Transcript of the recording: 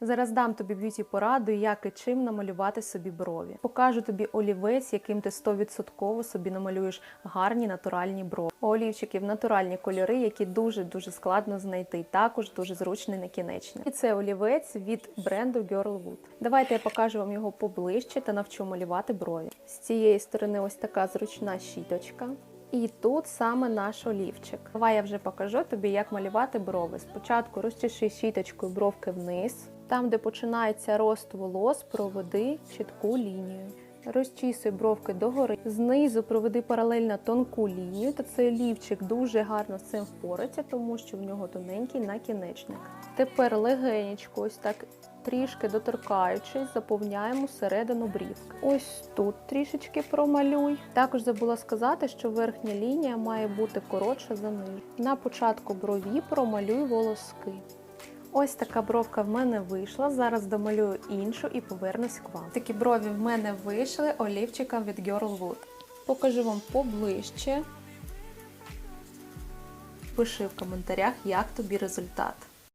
Зараз дам тобі б'юті пораду, як і чим намалювати собі брові. Покажу тобі олівець, яким ти 100% собі намалюєш гарні натуральні брови. У олівчиків натуральні кольори, які дуже дуже складно знайти. Також дуже зручний накінечник. І це олівець від бренду Girlwood. Давайте я покажу вам його поближче та навчу малювати брові. З цієї сторони ось така зручна щіточка. І тут саме наш олівчик. Давай я вже покажу тобі, як малювати брови. Спочатку розчеши щіточкою бровки вниз, там, де починається рост волос, проведи чітку лінію. Розчісуй бровки догори, знизу проведи паралельно тонку лінію, та цей олівчик дуже гарно з цим впорається, тому що в нього тоненький накінечник. Тепер легенечко, ось так трішки доторкаючись, заповняємо середину брівки. Ось тут трішечки промалюй. Також забула сказати, що верхня лінія має бути коротша за нижню. На початку брові промалюй волоски. Ось така бровка в мене вийшла. Зараз домалюю іншу і повернусь к вам. Такі брові в мене вийшли олівчиком від Girlwood. Покажу вам поближче. Пиши в коментарях, як тобі результат.